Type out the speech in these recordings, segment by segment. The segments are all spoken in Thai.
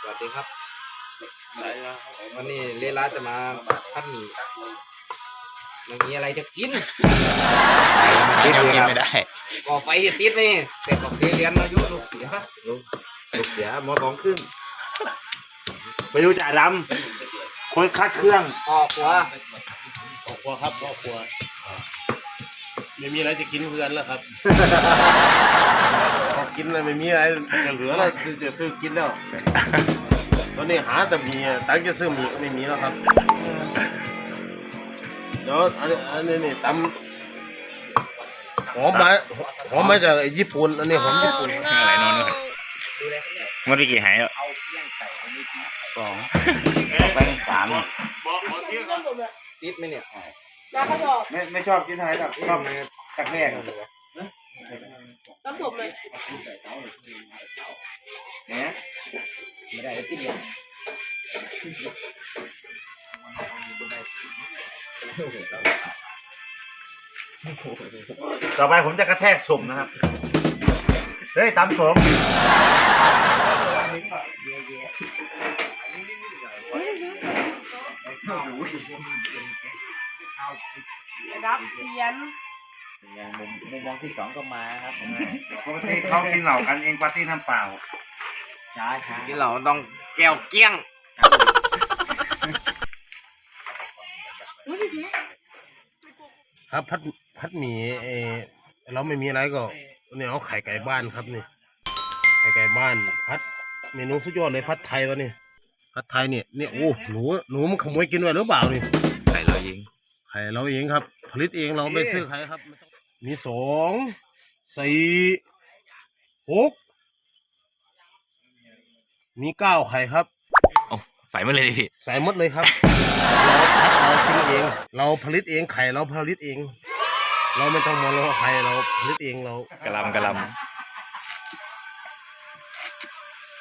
สวัสดีครับใส่แล้ววันนี้เลลาจะมาพัดหมี่มันมีอะไรจะกินกินกินไม่ได้ก่อไฟจะติดนี่แต่ก็เคยเรียนมาอยู่ลูกเสียลูกเสียหมอสองครึ่งไปดูจ่าดำคุยคัดเครื่องออกหัวครอบครัวครับครอบครัวไม่มีอะไรจะกินเพื่อนแล้วครับ พอกินอะไรไม่มีอะไรจะเหลือแล้วจะซื้อกินแล้ว ตอนนี้หาแต่หมีอะตังค์จะซื้อหมีก็ไม่มีแล้วครับเดี๋ยวอันนี้อันนี้นี่ตำหอมมาหอมมาจากไอ้ญี่ปุ่นอันนี้หอมญี่ปุ่นอะไรนอนก่อนมันไปกี่หายแล้วสองไปสามติดไหมเนี่ยน้ำกระสอบไม่ไม่ชอบกินอะไรหรอกชอบตักแรกน้ำส มเลยเนี่ยไม่ได้ติดเลยต่อไปผมจะกระแทกสุ่มนะครับ เฮ้ยตำสมรับเทียน มุมมุมมองที่สองก็มาครับปกติเขากินเหล่ากันเองปาร์ตี้น้ำเปล่า ช้าช้ากินเหล้าต้องแก้วเกี้ยงครับพัดพัดหมี่เออเราไม่มีอะไรก็เนี่ยเอาไข่ไก่บ้านครับนี่ไข่ไก่บ้านพัดเมนูสุดยอดเลยพัดไทยวะนี่พัดไทยเนี่ยเนี่ยโอ้หนูหนูมันขโมยกินไว้หรือเปล่านี่ไข่เรายิงไข่เราเองครับ ผลิตเองเราไม่ซื้อใครครับ มีสองสี่หกมีเก้าไข่ครับโอ้ไฟมาเลยดิพี่ ใส่หมดเลยครับ เราพัดเรากินเอง เราผลิตเองไข่เราผลิตเอง เราไม่ต้องมารอใครเราผลิตเองเรา กระลำกระล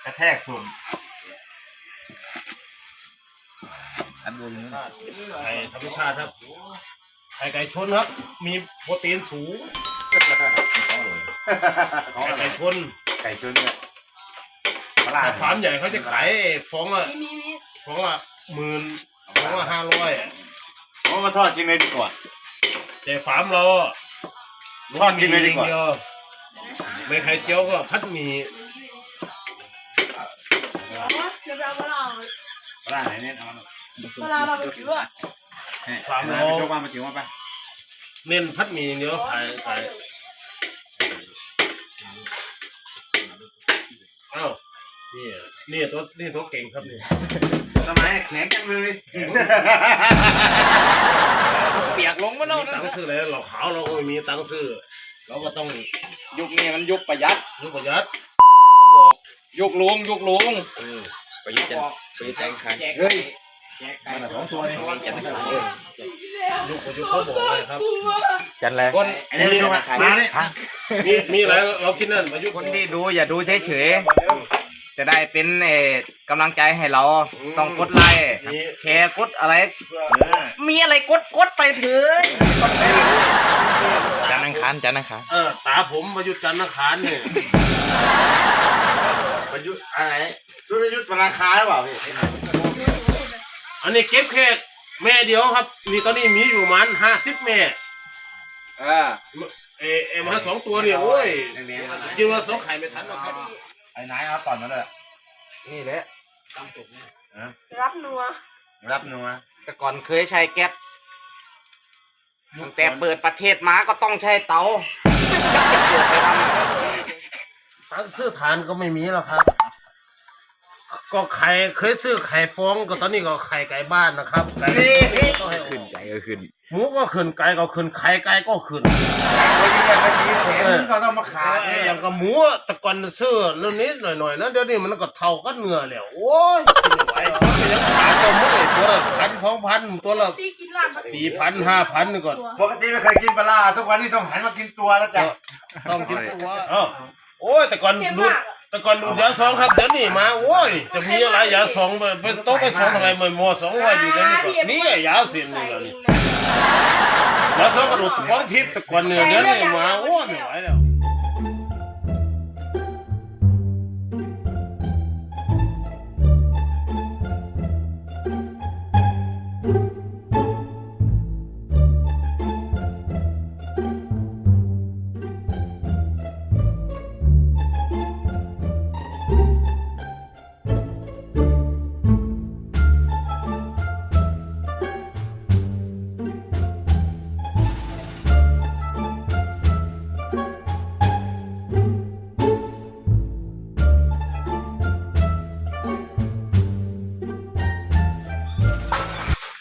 กระแทกสุ่มอันบนไข่ธรรมชาติครับ ไข่ไก่ชนครับ มีโปรตีนสูงไข่ไก่ชนไก่ชนเนี่ยปลาแต่ฟาร์มใหญ่เขาจะขายฟองละมีมีมีฟองละหมื่นฟองละห้าร้อยผมมาทอดกินเลยดีกว่า แต่ฟาร์มเราทอดกินเลยดีกว่า มีองไม่ไข่เจียวก็พัดหมี่เอาวะเดี๋ยวเราเวลาปลาไหนเนี่ยเอาเวลาเราไปซื้อ อะฟาร์มเอาเราไปชกมามาจิ๋วมาไปเน้นพัดหมี่อย่างเดียวขายขายเอ้านี่นี่ตัวนี่ตัวเก่งครับนี่ทำไมแข็งจังเลยเปียกลงมาแล้วมีตังค์ซื้ออะไรเราขาวเราก็ไม่มีตังค์ซื้อเราก็ต้องยุคนี้มันยุคประหยัดยุบประหยัดยุคลุงยุคลุงไปยึดจันไปยึดแตงคันเฮ้ย มันสองตัวนี่จันทร์คันยุบยุบเขาบอกเลยครับจันทร์อะไรคนอันนี้ไม่ชอบมาเนี่ยมีมีอะไรเรากินนั่นมายุบคนที่ดูอย่าดูเฉยๆจะได้เป็นเอ่อกำลังใจให้เราต้องกดไลค์แชร์กดอะไร มีอะไรกดกดไปเถอะจันทร์อังคารจันทร์อังคารเออตาผมมายุดจันทร์อังคารเนี่ยประยุทธ์อะไรชุดประยุทธ์ปราคาหรือเปล่าพี่ อันนี้เก็บแค่แม่เดียวครับ นี่ตอนนี้มีอยู่ประมาณห้าสิบแม่ เออ เอเอมาสองตัวเนี่ยโอ้ยจริงว่าสองไข่ไม่ทันหรอกครับไอ้นายเอาต่อนมาเลยนี่แหละรับนัวรับนัวแต่ก่อนเคยใช้แก๊สตั้งแต่เปิดประเทศมาก็ต้องใช้เตาจะเปิดไปทำไมตังค์ซื้อฐานก็ไม่มีแล้วครับ ก็ไข่เคยซื้อไข่ฟองก็ตอนนี้ก็ไข่ไก่บ้านนะครับไก่ก็ให้ขึ้นใจก็ขึ้นหมูก็ขึ้นไก่ก็ขึ้นไข่ไก่ก็ขึ้นคนที่เรียนไปดีเสียนก็ต้องมาขายไอ้อย่างกับหมูอะแต่ก่อนซื้อเรื่องนี้หน่อยๆนะเดี๋ยวนี้มันก็เท่ากันเนื้อแล้วโอ้ยกินไม่ไหวมันยังขายตัวหมดเลยตัวละพันสองพันตัวละตีกินร้านสี่พันห้าพันนี่ก่อนปกติไม่เคยกินปลาร้าทุกวันนี้ต้องหันมากินตัวแล้วจ้ะต้องกินตัวเอ้าโอ้ยแต่ก่อนเค็มดูดมากอะ แต่ก่อนดูดยาสองครับเดี๋ยวนี้มาโอ้ยจะมีอะไรยาสองไปไปโต๊ะไปสองอะไมมันมอสองว่าอยู่ในนี้ก่อนนี่ยาเสียนนี่ก่อนนี่ยาสองกระดูกท้องทิพย์แต่ก่อนเนี่ยเดี๋ยวนี้มาโอ้ยไม่ไหวแล้ว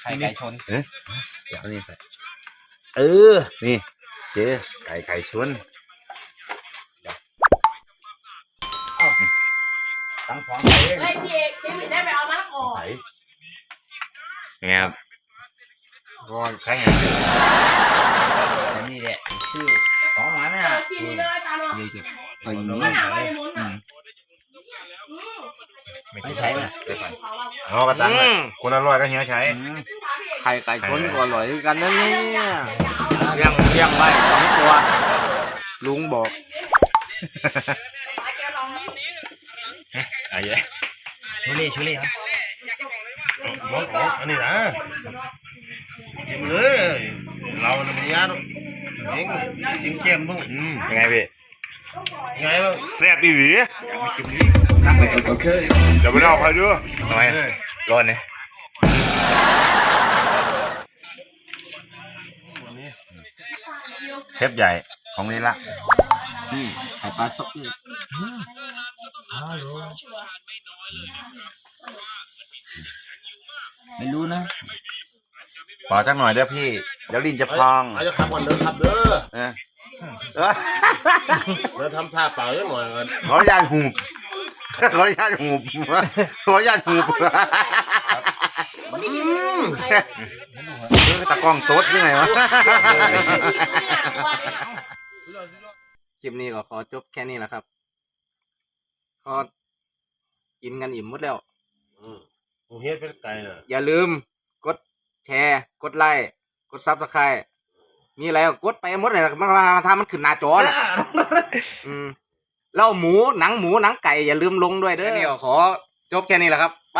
ข่ไก่ชนเดี๋ยวนี่ใส่เออ นี่ เจอไก่ไก่ชนตั้งของไก่เฮ้ยพี่เอกพี่ไม่ได้ไปเอามะละกอไก่ไงครับรอนแข่งนี่แหละชื่อของมันน่ะกินนี่เลยตาเนาะเลยเก็บไปมะนาวไปในมุ้นอะไม่ใช่นะ เอากระตังเลยคนอร่อยก็เฮียใช้ไข่ไก่ชนก็อร่อยกันนั่นเนี่ยเลี้ยงเลี้ยงไว้สองตัว ลุงบอก อะไรชูรี่ชูรี่ครับมองของอันนี้นะกินเลยเราเนี่ยมันยากเองกินเกมบ้างอืมยังไงพี่ไงบ้างแซ่บดีหรือ เดี๋ยวไปเอาใครดูทำไมร้อนเนี่ยเชฟใหญ่ของนี้ละไข่ปลาสดไม่รู้นะขอจักหน่อยเด้อพี่ เดี๋ยวลิ้นจะพองอาจจะขับก่อนเด้อขับเด้อเออเออเด้อทำท่าเปล่าเยอะหน่อยกันขออนุญาตหูบ ขออนุญาตหูบขออนุญาตหูบเออตะกล้องโต๊ดยังไงวะคลิปนี้ก็ขอจบแค่นี้แหละครับก็กินกันอิ่มหมดแล้วกูเฮ็ดเป็นไก่น่ะอย่าลืม กดแชร์ กดไลค์ กดซับสไครต์มีอะไรก็กดไปหมดเลยนะมันมาทำมันขึ้นหน้าจอน่ะอืม เล่าหมูหนังหมูหนังไก่อย่าลืมลงด้วยเด้อ นี่ก็ขอจบแค่นี้แหละครับ ไป